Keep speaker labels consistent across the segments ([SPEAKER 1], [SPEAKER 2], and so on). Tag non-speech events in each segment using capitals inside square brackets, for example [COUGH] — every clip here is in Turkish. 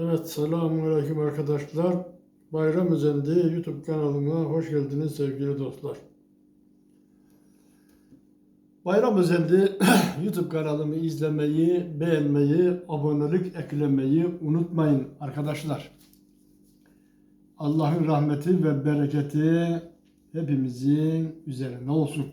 [SPEAKER 1] Evet, selamünaleyküm arkadaşlar. Bayram Özendi YouTube kanalıma hoş geldiniz sevgili dostlar. Bayram Özendi [CLEARS THROAT] YouTube kanalımı izlemeyi, beğenmeyi, abonelik eklemeyi unutmayın arkadaşlar. Allah'ın rahmeti ve bereketi hepimizin üzerine olsun.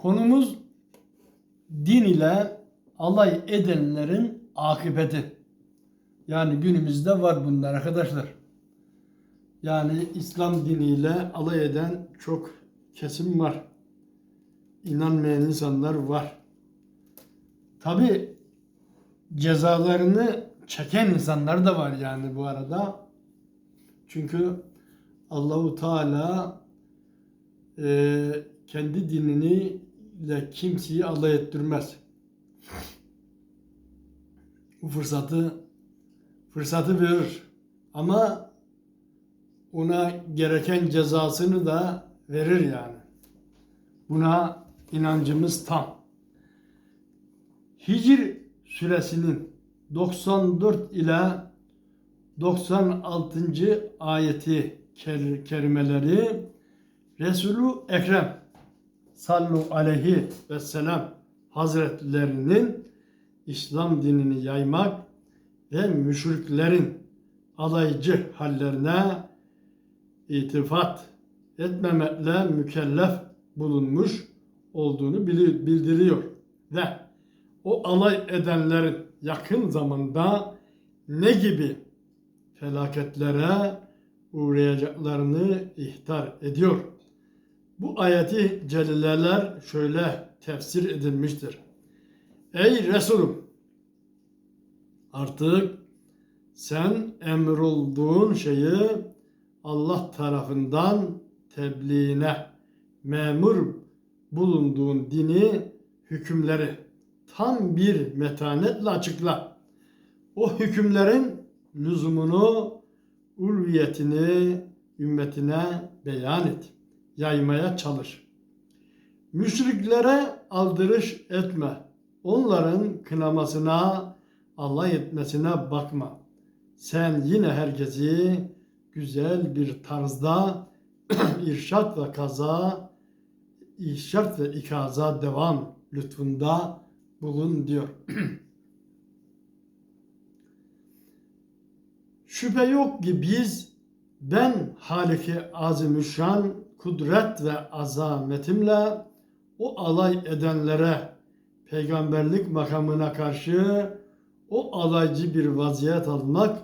[SPEAKER 1] Konumuz din ile alay edenlerin akıbeti. Yani günümüzde var bunlar arkadaşlar. Yani İslam diniyle alay eden çok kesim var. İnanmayan insanlar var. Tabi cezalarını çeken insanlar da var yani bu arada. Çünkü Allahu Teala e, kendi dinini ile kimseyi alay ettirmez. Bu fırsatı fırsatı verir. Ama ona gereken cezasını da verir yani. Buna inancımız tam. Hicr suresinin 94 ila 96. ayeti ker- kerimeleri Resulü Ekrem sallu aleyhi ve selam hazretlerinin İslam dinini yaymak ve müşriklerin alaycı hallerine itifat etmemekle mükellef bulunmuş olduğunu bildiriyor ve o alay edenlerin yakın zamanda ne gibi felaketlere uğrayacaklarını ihtar ediyor. Bu ayeti celileler şöyle tefsir edilmiştir. Ey Resulüm! Artık sen emrolduğun şeyi Allah tarafından tebliğine memur bulunduğun dini hükümleri tam bir metanetle açıkla. O hükümlerin lüzumunu, ulviyetini ümmetine beyan et. Yaymaya çalış. Müşriklere aldırış etme. Onların kınamasına, alay etmesine bakma. Sen yine herkesi güzel bir tarzda [CLEARS THROAT] irşat ve kaza, irşat ve ikaza devam lütfunda bulun diyor. [CLEARS THROAT] Şüphe yok ki biz ben Halik-i Azimüşşan kudret ve azametimle o alay edenlere peygamberlik makamına karşı o alaycı bir vaziyet almak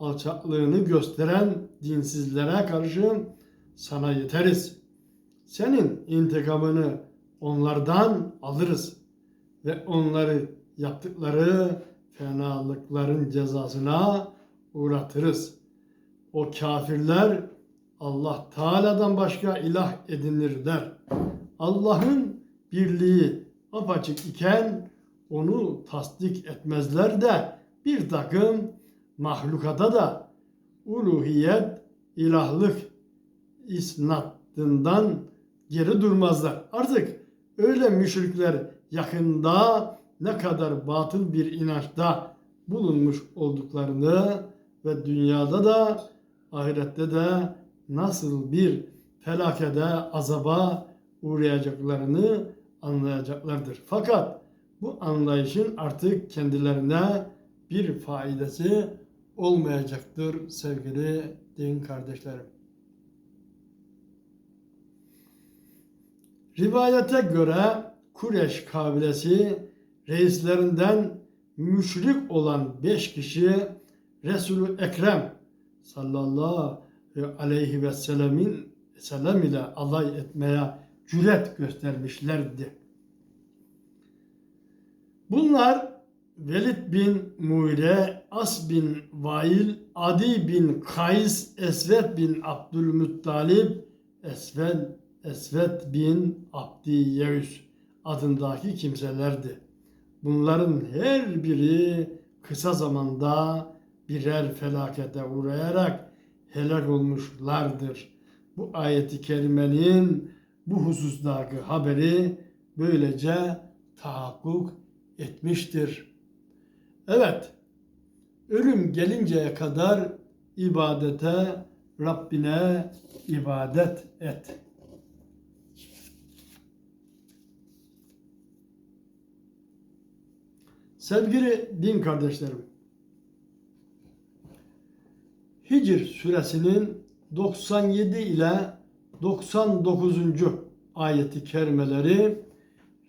[SPEAKER 1] alçaklığını gösteren dinsizlere karşı sana yeteriz. Senin intikamını onlardan alırız ve onları yaptıkları fenalıkların cezasına uğratırız. O kafirler Allah Teala'dan başka ilah edinir der. Allah'ın birliği apaçık iken onu tasdik etmezler de bir takım mahlukata da uluhiyet, ilahlık isnadından geri durmazlar. Artık öyle müşrikler yakında ne kadar batıl bir inançta bulunmuş olduklarını ve dünyada da ahirette de nasıl bir felakede, azaba uğrayacaklarını anlayacaklardır. Fakat bu anlayışın artık kendilerine bir faydası olmayacaktır sevgili din kardeşlerim. Rivayete göre Kureş kabilesi reislerinden müşrik olan beş kişi Resulü Ekrem sallallahu aleyhi ve sellemin sellem ile alay etmeye cüret göstermişlerdi. Bunlar Velid bin Muire, As bin Vail, Adi bin Kays, Esvet bin Abdülmuttalib, Esvet, Esvet bin Abdiyevüs adındaki kimselerdi. Bunların her biri kısa zamanda birer felakete uğrayarak helak olmuşlardır. Bu ayeti kerimenin bu husustaki haberi böylece tahakkuk etmiştir. Evet, ölüm gelinceye kadar ibadete, Rabbine ibadet et. Sevgili din kardeşlerim, Hicr suresinin 97 ile 99. ayeti kerimeleri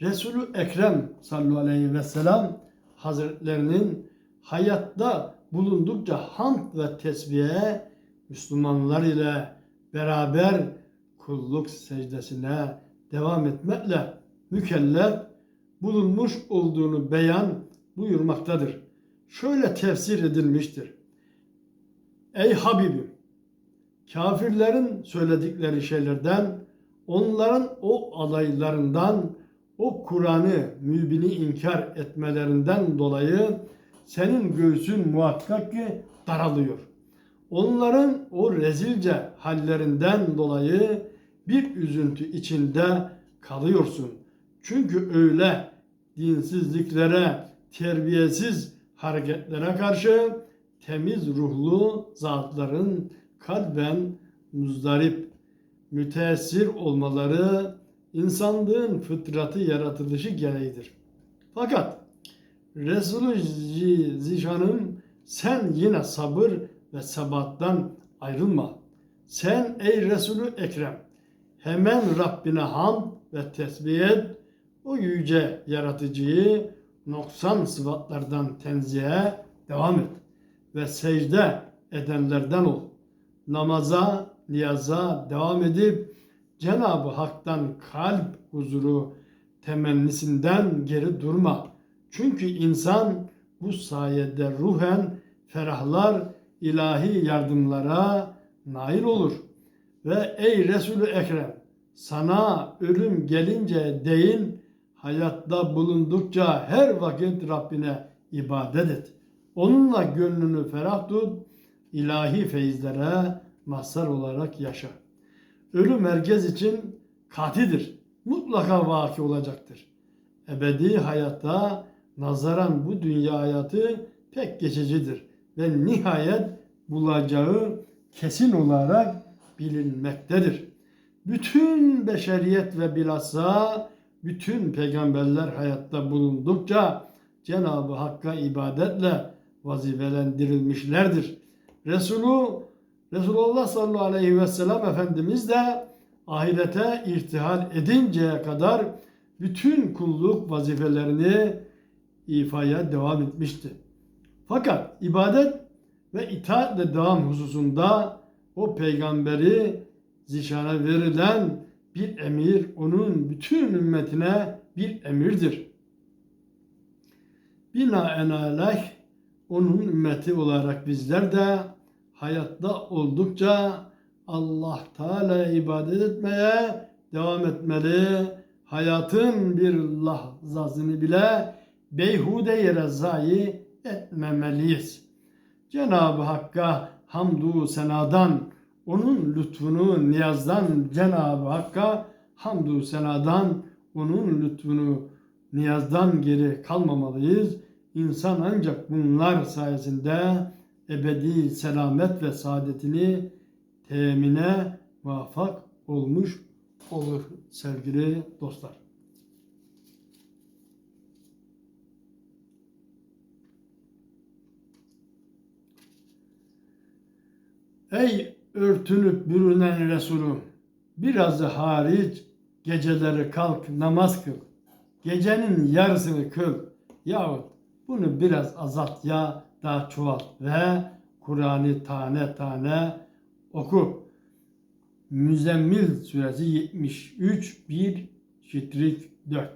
[SPEAKER 1] Resulü Ekrem sallallahu aleyhi ve sellem Hazretlerinin hayatta bulundukça hamd ve tesbihe Müslümanlar ile beraber kulluk secdesine devam etmekle mükellef bulunmuş olduğunu beyan buyurmaktadır. Şöyle tefsir edilmiştir. Ey Habibim! Kafirlerin söyledikleri şeylerden, onların o adaylarından, o Kur'an'ı mübini inkar etmelerinden dolayı senin göğsün muhakkak ki daralıyor. Onların o rezilce hallerinden dolayı bir üzüntü içinde kalıyorsun. Çünkü öyle dinsizliklere, terbiyesiz hareketlere karşı temiz ruhlu zatların kalben muzdarip, müteessir olmaları insanlığın fıtratı yaratılışı gereğidir. Fakat Resulü Zişan'ım sen yine sabır ve sebattan ayrılma. Sen ey Resulü Ekrem hemen Rabbine ham ve tesbih et. O yüce yaratıcıyı noksan sıfatlardan tenzihe devam et ve secde edenlerden ol. Namaza, niyaza devam edip Cenab-ı Hak'tan kalp huzuru temennisinden geri durma. Çünkü insan bu sayede ruhen ferahlar, ilahi yardımlara nail olur. Ve ey Resulü Ekrem sana ölüm gelince değil hayatta bulundukça her vakit Rabbine ibadet et. Onunla gönlünü ferah tut, ilahi feyizlere mazhar olarak yaşa. Ölüm herkes için katidir. Mutlaka vaki olacaktır. Ebedi hayatta nazaran bu dünya hayatı pek geçicidir ve nihayet bulacağı kesin olarak bilinmektedir. Bütün beşeriyet ve bilhassa bütün peygamberler hayatta bulundukça Cenab-ı Hakk'a ibadetle vazifelendirilmişlerdir. Resulü Resulullah sallallahu aleyhi ve sellem Efendimiz de ahirete irtihal edinceye kadar bütün kulluk vazifelerini ifaya devam etmişti. Fakat ibadet ve itaatle devam hususunda o peygamberi zişana verilen bir emir onun bütün ümmetine bir emirdir. Binaenaleyh onun ümmeti olarak bizler de hayatta oldukça Allah Teala ibadet etmeye devam etmeli. Hayatın bir lahzasını bile beyhude yere zayi etmemeliyiz. Cenab-ı Hakk'a hamdu senadan, onun lütfunu niyazdan Cenab-ı Hakk'a hamdu senadan, onun lütfunu niyazdan geri kalmamalıyız. İnsan ancak bunlar sayesinde ebedi selamet ve saadetini temine muvaffak olmuş olur sevgili dostlar. Ey örtünüp bürünen Resulüm, biraz da hariç geceleri kalk namaz kıl. Gecenin yarısını kıl. Yahut bunu biraz azalt ya da çoğalt ve Kur'an'ı tane tane oku. Müzzemmil suresi 73 1 şitrik 4.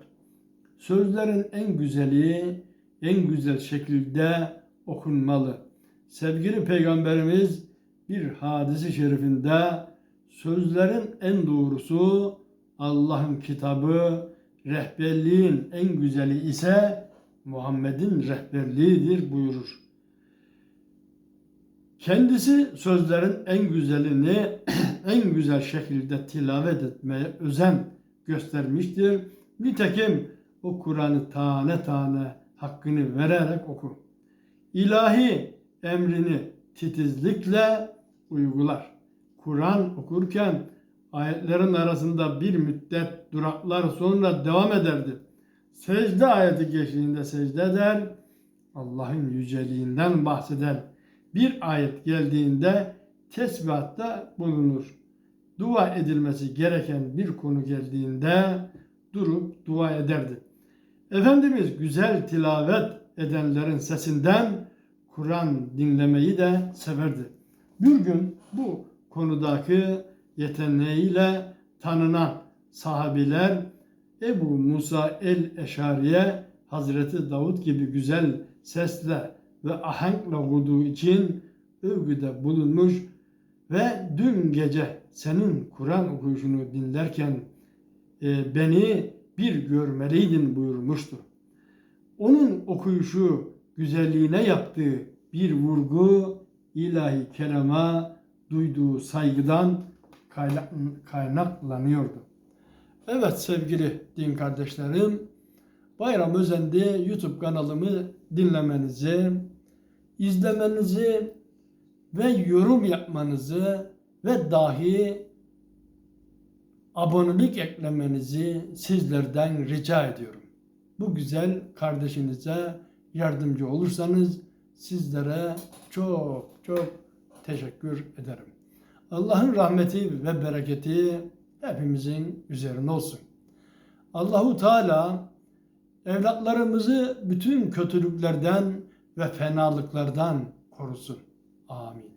[SPEAKER 1] Sözlerin en güzeli en güzel şekilde okunmalı. Sevgili peygamberimiz bir hadisi şerifinde sözlerin en doğrusu Allah'ın kitabı, rehberliğin en güzeli ise Muhammed'in rehberliğidir buyurur. Kendisi sözlerin en güzelini [CLEARS THROAT] en güzel şekilde tilavet etmeye özen göstermiştir. Nitekim o Kur'an'ı tane tane hakkını vererek oku. İlahi emrini titizlikle uygular. Kur'an okurken ayetlerin arasında bir müddet duraklar sonra devam ederdi. Secde ayeti geçtiğinde secde eder, Allah'ın yüceliğinden bahseder. Bir ayet geldiğinde tesbihatta bulunur. Dua edilmesi gereken bir konu geldiğinde durup dua ederdi. Efendimiz güzel tilavet edenlerin sesinden Kur'an dinlemeyi de severdi. Bir gün bu konudaki yeteneğiyle tanınan sahabiler Ebu Musa el-Eşari'ye Hazreti Davud gibi güzel sesle ve ahenkle okuduğu için övgüde bulunmuş ve dün gece senin Kur'an okuyuşunu dinlerken e, beni bir görmeliydin buyurmuştu. Onun okuyuşu güzelliğine yaptığı bir vurgu ilahi kerama duyduğu saygıdan kaynak- kaynaklanıyordu. Evet sevgili din kardeşlerim, Bayram Özendi YouTube kanalımı dinlemenizi, izlemenizi ve yorum yapmanızı ve dahi abonelik eklemenizi sizlerden rica ediyorum. Bu güzel kardeşinize yardımcı olursanız sizlere çok çok teşekkür ederim. Allah'ın rahmeti ve bereketi hepimizin üzerine olsun. Allahu Teala evlatlarımızı bütün kötülüklerden ve fenalıklardan korusun. Amin.